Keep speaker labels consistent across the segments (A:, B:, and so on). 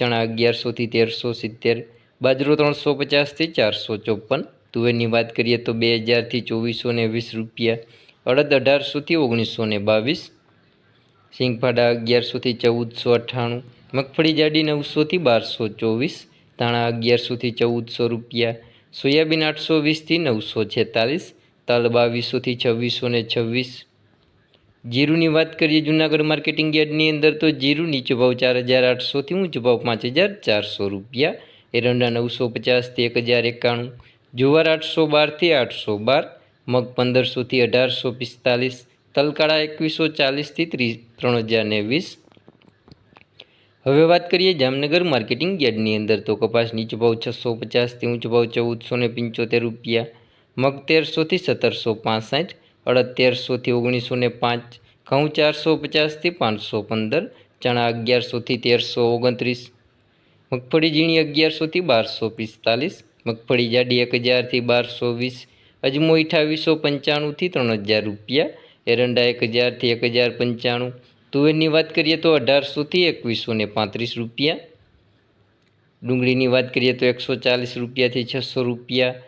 A: ચણા અગિયારસોથી તેરસો સિત્તેર, બાજરો ત્રણસો પચાસથી ચારસો ચોપન. તુવેરની વાત કરીએ તો બે હજારથી ચોવીસો ને વીસ રૂપિયા, અડદ અઢારસોથી ઓગણીસો ને બાવીસ સિંગફાડા અગિયારસોથી ચૌદસો અઠ્ઠાણું, મગફળી જાડી નવસોથી બારસો ચોવીસ, ધાણા અગિયારસોથી ચૌદસો રૂપિયા, સોયાબીન આઠસો વીસથી નવસો છેતાલીસ, તલ બાવીસોથી છવ્વીસો ને છવ્વીસ જીરુની વાત કરીએ જૂનાગઢ માર્કેટિંગ યાર્ડની અંદર, તો જીરું નીચો ભાવ ચાર હજાર આઠસોથી ઊંચો ભાવ પાંચ હજાર ચારસો રૂપિયા. એરંડા નવસો પચાસથી એક હજાર એકાણું. જુવાર આઠસો બારથી આઠસો બાર. મગ પંદરસોથી અઢારસો પિસ્તાલીસ. તલકાળા એકવીસો ચાલીસથી ત્રીસ ત્રણ હજાર ને વીસ. હવે વાત કરીએ જામનગર માર્કેટિંગ યાર્ડની અંદર, તો કપાસ નીચો ભાવ છસો પચાસથી ઊંચો ભાવ ચૌદસો ને પંચોતેર રૂપિયા. મગ તેરસોથી સત્તરસો પાસઠ. અડદ તેરસોથી ઓગણીસો ને પાંચ, ઘઉં ચારસો પચાસથી પાંચસો પંદર ચણા અગિયારસોથી તેરસો ઓગણત્રીસ મગફળી ઝીણી અગિયારસોથી બારસો પિસ્તાલીસ મગફળી જાડી એક હજારથી બારસો વીસ અજમો અઠાવીસો પંચાણુંથી ત્રણ હજાર રૂપિયા, એરંડા એક હજારથી એક હજાર પંચાણું, તુવેરની વાત કરીએ તો અઢારસોથી એકવીસો ને પાંત્રીસ રૂપિયા, ડુંગળીની વાત કરીએ તો એકસો ચાલીસ રૂપિયાથી છસો રૂપિયા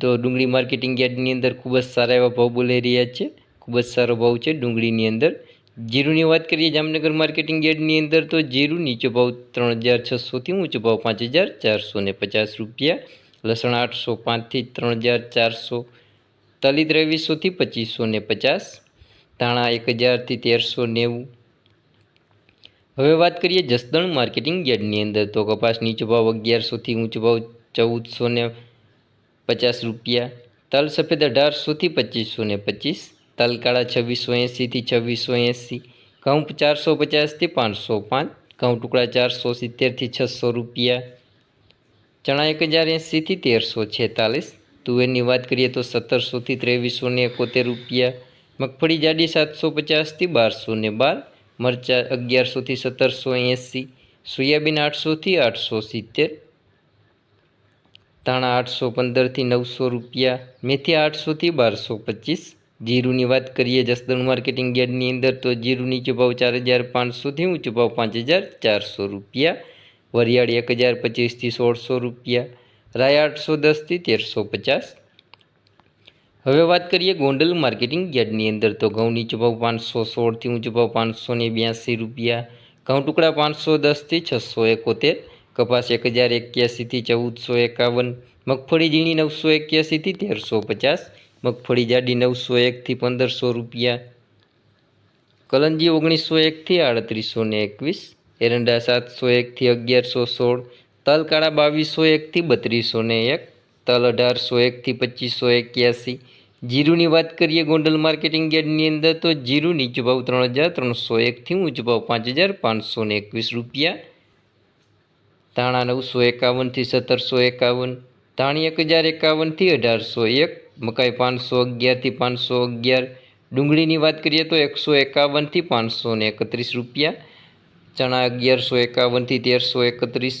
A: તો ડુંગળી માર્કેટિંગ યાર્ડની અંદર ખૂબ જ સારા એવા ભાવ બોલાઈ રહ્યા છે. ખૂબ જ સારો ભાવ છે ડુંગળીની અંદર. જીરુની વાત કરીએ જામનગર માર્કેટિંગ યાર્ડની અંદર તો જીરું નીચો ભાવ ત્રણ હજાર છસોથી ઊંચો ભાવ પાંચ હજાર ચારસો ને પચાસ રૂપિયા. લસણ આઠસો પાંચથી ત્રણ હજાર ચારસો. તલી ત્રેવીસોથી પચીસો ને પચાસ. ધાણા એક હજારથી તેરસો નેવું. હવે વાત કરીએ જસદણ માર્કેટિંગ યાર્ડની અંદર તો કપાસ નીચો ભાવ અગિયારસોથી ઊંચો ભાવ ચૌદસો ને પચાસ રૂપિયા, તલ સફેદ અઢારસોથી પચીસો ને પચીસ, તલ કાળા છવ્વીસો એંસીથી છવ્વીસો એંસી, ઘઉં ચારસો પચાસથી પાંચસો પાંચ, ઘઉં ટુકડા ચારસો સિત્તેરથી છસો રૂપિયા, ચણા એક હજાર એંસીથી તેરસો છેતાલીસ, તુવેરની વાત કરીએ તો સત્તરસોથી ત્રેવીસો ને એકોતેર રૂપિયા, મગફળી જાડી સાતસો પચાસથી બારસો ને બાર, મરચાં અગિયારસોથી સત્તરસો એંસી, સોયાબીન આઠસોથી આઠસો સિત્તેર ધાણા આઠસો પંદરથી નવસો રૂપિયા, મેથી આઠસોથી બારસો પચીસ. જીરુની વાત કરીએ જસદણ માર્કેટિંગ યાર્ડની અંદર, તો જીરું નીચો ચાર હજાર પાંચસોથી ઊંચો ભાવ પાંચ હજાર ચારસો રૂપિયા. વરિયાળી એક હજાર પચીસથી સોળસો રૂપિયા. રાય આઠસો દસથી તેરસો પચાસ. હવે વાત કરીએ ગોંડલ માર્કેટિંગ યાર્ડની અંદર, તો ઘઉં નીચો પાંચસો સોળથી ઊંચો ભાવ પાંચસો બ્યાસી રૂપિયા. ઘઉં ટુકડા પાંચસો દસથી છસો એકોતેર. કપાસ એક હજાર એક્યાસીથી ચૌદસો એકાવન, મગફળી ઝીણી નવસો એક્યાસીથી તેરસો પચાસ, મગફળી જાડી નવસો એકથી પંદરસો રૂપિયા, કલંજી ઓગણીસો એકથી આડત્રીસો ને એકવીસ, એરંડા સાતસો એકથી અગિયારસો સોળ તલ કાળા બાવીસો એકથી બત્રીસો ને એક, તલ અઢારસો એકથી પચીસો એક્યાસી. જીરુની વાત કરીએ ગોંડલ માર્કેટિંગ યાર્ડની અંદર તો જીરું નીચો ભાવ ત્રણ હજાર ત્રણસો એકથી ઊંચો ભાવ પાંચ હજાર પાંચસો એકવીસ રૂપિયા ધાણા નવસો એકાવનથી સત્તરસો એકાવન ધાણી એક હજાર એકાવનથી અઢારસો એક, મકાઈ પાંચસો અગિયારથી પાંચસો અગિયાર, ડુંગળીની વાત કરીએ તો એકસો એકાવનથી પાંચસો ને એકત્રીસ રૂપિયા, ચણા અગિયારસો એકાવનથી તેરસો એકત્રીસ,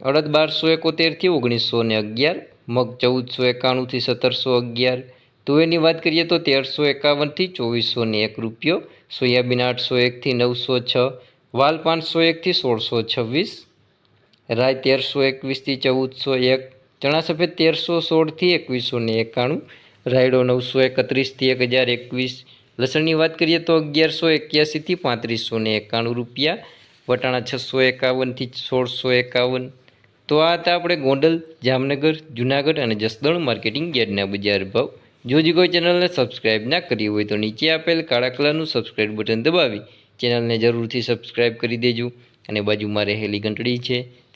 A: અડદ બારસો એકોતેરથી ઓગણીસો ને અગિયાર, મગ ચૌદસો એકાણુંથી સત્તરસો અગિયાર, તુવેરની વાત કરીએ તો તેરસો એકાવનથી ચોવીસો ને એક રૂપિયો, સોયાબીન આઠસો એકથી નવસો છ, વાલ પાંચસો એકથી સોળસો છવ્વીસ રાય તેરસો એકવીસથી ચૌદસો એક ચણા સફેદ તેરસો સોળથી એકવીસો ને એકાણું, રાયડો નવસો એકત્રીસથી એક હજાર એકવીસ, લસણની વાત કરીએ તો અગિયારસો એક્યાસીથી પાંત્રીસો ને એકાણું રૂપિયા, વટાણા છસો એકાવનથી સોળસો એકાવન. તો આ હતા આપણે ગોંડલ, જામનગર, જુનાગઢ અને જસદણ માર્કેટિંગ યાર્ડના બજાર ભાવ. જો હજી કોઈ ચેનલને સબસ્ક્રાઇબ ના કરી હોય તો નીચે આપેલ કાળા કલરનું સબસ્ક્રાઇબ બટન દબાવી, ચેનલને જરૂરથી સબસ્ક્રાઇબ કરી દેજો. અને બાજુમાં રહેલી ઘંટડી છે